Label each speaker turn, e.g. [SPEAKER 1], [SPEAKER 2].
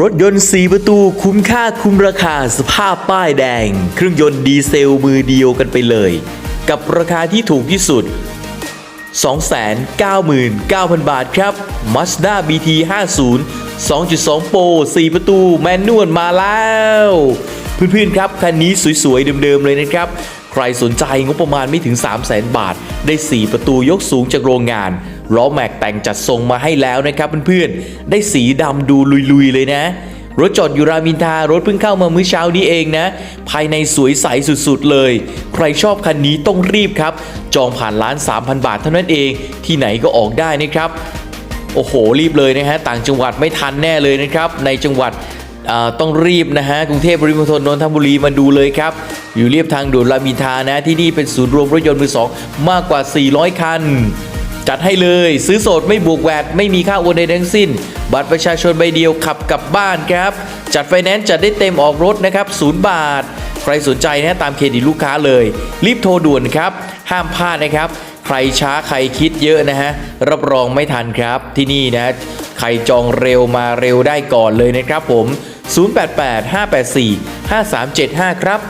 [SPEAKER 1] รถยนต์ 4 ประตูคุ้มค่าคุ้มราคาสภาพป้ายแดง เครื่องยนต์ดีเซลมือเดียวกันไปเลย กับราคาที่ถูกที่สุด 299,000 บาทครับ Mazda BT 50 2.2 Pro 4 ประตู แมนนวลมาแล้ว เพื่อนๆครับ คันนี้สวยๆ เดิมๆ เลยนะครับ ใครสนใจงบประมาณไม่ถึง 300,000 บาท ได้ 4 ประตูยกสูงจากโรงงาน ล้อแม็กแต่งจัดทรงมาให้แล้วนะครับเพื่อนๆ ได้สีดำดูลุยๆเลยนะ รถจอดอยู่รามินทารถเพิ่งเข้ามามื้อเช้านี้เองนะ ภายในสวยใสสุดๆเลย ใครชอบคันนี้ต้องรีบครับ จองผ่านร้าน 3,000 บาทเท่านั้นเอง ที่ไหนก็ออกได้นะครับ โอ้โหรีบเลยนะฮะต่างจังหวัดไม่ทันแน่เลยนะครับ ในจังหวัดต้องรีบนะฮะกรุงเทพปริมณฑลนนทบุรีมาดูเลยครับ อยู่เรียบทางด่วนรามินทานะที่นี่เป็นศูนย์รวมรถยนต์มือสองมากกว่า 400 คัน จัดให้เลยซื้อสดไม่บวกแวดไม่มีค่าโอนใดทั้งสิ้น บัตรประชาชนใบเดียวขับกลับบ้านครับ จัดไฟแนนซ์จัดได้เต็มออกรถนะครับศูนย์บาท ใครสนใจนะตามเครดิตลูกค้าเลย รีบโทรด่วนครับ ห้ามพลาดนะครับ ใครช้าใครคิดเยอะนะฮะ รับรองไม่ทันครับที่นี่นะ ใครจองเร็วมาเร็วได้ก่อนเลยนะครับผม 088 584 5375 ครับ